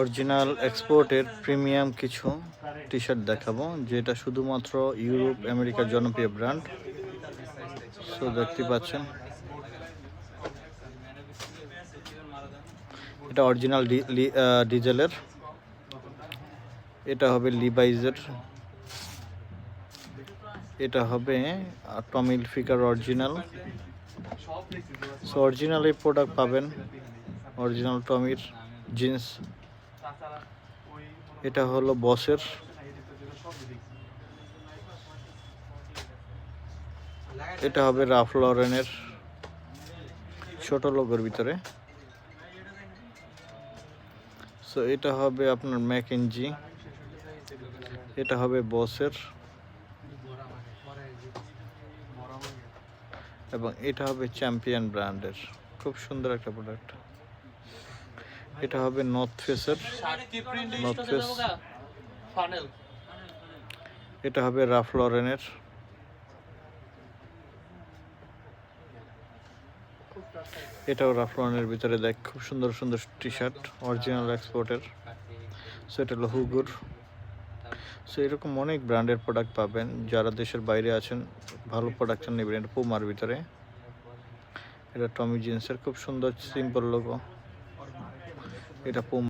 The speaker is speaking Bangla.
অরিজিনাল এক্সপোর্টের প্রিমিয়াম কিছু টি শার্ট দেখাবো, যেটা শুধুমাত্র ইউরোপ, আমেরিকার জনপ্রিয় ব্র্যান্ড। সো দেখতে পাচ্ছেন। এটা অরিজিনাল ডিজেলের। এটা হবে লিভাইজের এটা হবে Tommy Hilfiger original so original এই প্রোডাক্ট পাবেন অরিজিনাল টমির জিন্স। এটা হলো বসের। এটা হবে রাফ লরেনের ছোট লোগোর ভিতরে। সো এটা হবে আপনার ম্যাকেনজি। এটা হবে বসের। এবং এটা হবে চ্যাম্পিয়ন ব্র্যান্ডের। খুব সুন্দর একটা প্রোডাক্ট এটা হবে নর্থ ফেসের নর্থ ফেস এটা হবে রাফ লরেনের এটাও রাফ লরেনের ভিতরে দেখ খুব সুন্দর সুন্দর টি শার্ট অরিজিনাল এক্সপোর্টের সো এটা হলো হুগুর সো এরকম অনেক ব্র্যান্ডের প্রোডাক্ট পাবেন যারা দেশের বাইরে আছেন ভালো প্রোডাকশন নেবেন এটা পুমার ভিতরে। এটা টমি জিন্সের খুব সুন্দর সিম্পল লোগো এটা পুম